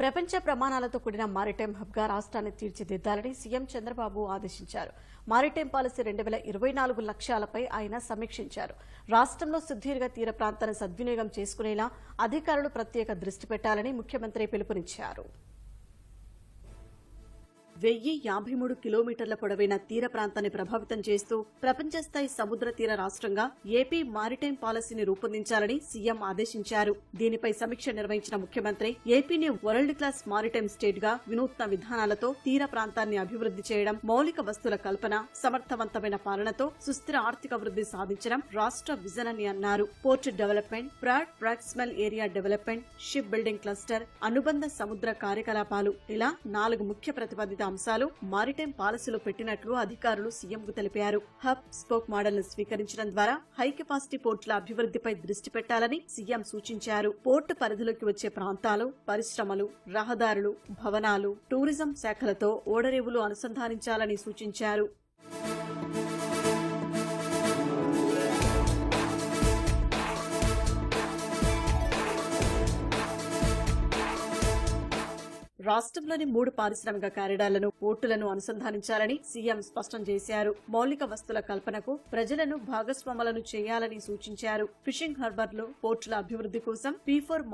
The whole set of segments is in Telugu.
ప్రపంచ ప్రమాణాలతో కూడిన మారిటైమ్ హబ్గా రాష్ట్రాన్ని తీర్చిదిద్దాలని సీఎం చంద్రబాబు ఆదేశించారు. మారిటైమ్ పాలసీ రెండు వేల ఇరవై నాలుగు లక్ష్యాలపై ఆయన సమీక్షించారు. రాష్ట్రంలో సుదీర్ఘ తీర ప్రాంతాన్ని సద్వినియోగం చేసుకునేలా అధికారులు ప్రత్యేక దృష్టి పెట్టాలని ముఖ్యమంత్రి పిలుపునిచ్చారు. వెయ్యి యాభై మూడు కిలోమీటర్ల పొడవైన తీర ప్రాంతాన్ని ప్రభావితం చేస్తూ ప్రపంచ స్థాయి సముద్ర తీర రాష్ట్రంగా ఏపీ మారిటైమ్ పాలసీని రూపొందించాలని సీఎం ఆదేశించారు. దీనిపై సమీక్ష నిర్వహించిన ముఖ్యమంత్రి ఏపీని వరల్డ్ క్లాస్ మారిటైమ్ స్టేట్గా వినూత్న విధానాలతో తీర ప్రాంతాన్ని అభివృద్ధి చేయడం మౌలిక వస్తుల కల్పన సమర్థవంతమైన పాలనతో సుస్థిర ఆర్థిక వృద్ధి సాధించడం రాష్ట్ర విజన్ అని అన్నారు. Port development proud proximal area development ship building cluster అనుబంధ సముద్ర కార్యకలాపాలు ఇలా నాలుగు ముఖ్య ప్రతిపాదిత అంశాలు మారిటైమ్ పాలసీలో పెట్టినట్లు అధికారులు సీఎంకు తెలిపారు. హబ్ స్పోక్ మోడల్ను స్వీకరించడం ద్వారా హై కెపాసిటీ పోర్టుల అభివృద్ధిపై దృష్టి పెట్టాలని సీఎం సూచించారు. పోర్టు పరిధిలోకి వచ్చే ప్రాంతాలు పరిశ్రమలు రహదారులు భవనాలు టూరిజం శాఖలతో ఓడరేవులు అనుసంధానించాలని సూచించారు. రాష్ట్రంలోని మూడు పారిశ్రామిక కారిడార్లను పోర్టులను అనుసంధానించాలని సీఎం స్పష్టం చేశారు. మౌలిక వస్తుల కల్పనకు ప్రజలను భాగస్వాములను చేయాలని సూచించారు. ఫిషింగ్ హార్బర్లు పోర్టుల అభివృద్ధి కోసం పీ ఫోర్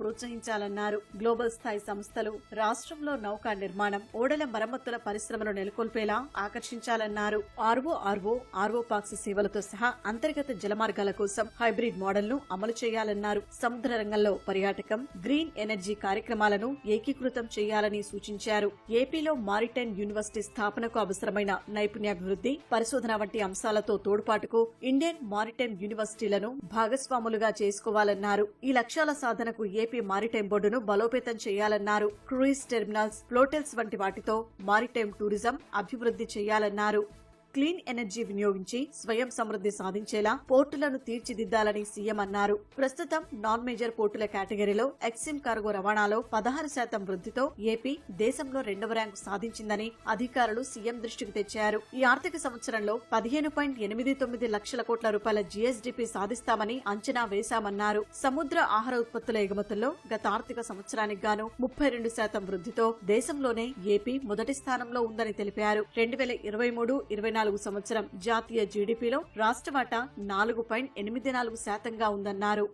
ప్రోత్సహించాలన్నారు. గ్లోబల్ స్థాయి సంస్థలు రాష్ట్రంలో నౌకా నిర్మాణం ఓడల మరమ్మతుల పరిశ్రమను నెలకొల్పేలా ఆకర్షించాలన్నారు. ఆర్వో ఆర్వో ఆర్వో పాక్స్ సేవలతో సహా అంతర్గత జలమార్గాల కోసం హైబ్రిడ్ మోడల్ను అమలు చేయాలన్నారు. సముద్ర రంగంలో పర్యాటకం గ్రీన్ ఎనర్జీ కార్యక్రమాలను ఏకీకృతం చేయాలని సూచించారు. ఏపీలో మారిటైన్ యూనివర్సిటీ స్థాపనకు అవసరమైన నైపుణ్యాభివృద్ధి పరిశోధన వంటి అంశాలతో తోడ్పాటుకు ఇండియన్ మారిటైమ్ యూనివర్సిటీలను భాగస్వాములుగా చేసుకోవాలన్నారు. ఈ లక్ష్యాల సాధనకు ఏపీ మారిటైమ్ బోర్డును బలోపేతం చేయాలన్నారు. క్రూయిజ్ టెర్మినల్స్ ఫ్లోటెల్స్ వంటి వాటితో మారిటైమ్ టూరిజం అభివృద్ధి చేయాలన్నారు. క్లీన్ ఎనర్జీ వినియోగించి స్వయం సమృద్ధి సాధించేలా పోర్టులను తీర్చిదిద్దాలని సీఎం అన్నారు. ప్రస్తుతం నాన్ మేజర్ పోర్టుల కేటగిరీలో ఎక్సిమ్ కార్గో రవాణాలో పదహారు శాతం వృద్ధితో ఏపీ దేశంలో రెండవ ర్యాంకు సాధించిందని అధికారులు సీఎం దృష్టికి తెచ్చారు. ఈ ఆర్థిక సంవత్సరంలో పదిహేను పాయింట్ ఎనిమిది తొమ్మిది లక్షల కోట్ల రూపాయల జీఎస్డీపీ సాధిస్తామని అంచనా వేశామన్నారు. సముద్ర ఆహార ఉత్పత్తుల ఎగుమతుల్లో గత ఆర్థిక సంవత్సరానికి గాను ముప్పై రెండు శాతం వృద్ధితో దేశంలోనే ఏపీ మొదటి స్థానంలో ఉందని తెలిపారు. రెండు వేల ఇరవై మూడు ఇరవై నాలుగు సంవత్సరం జాతీయ జీడీపీలో రాష్ట్ర వాటా నాలుగు పాయింట్ ఎనిమిది నాలుగు శాతంగా ఉందన్నారు.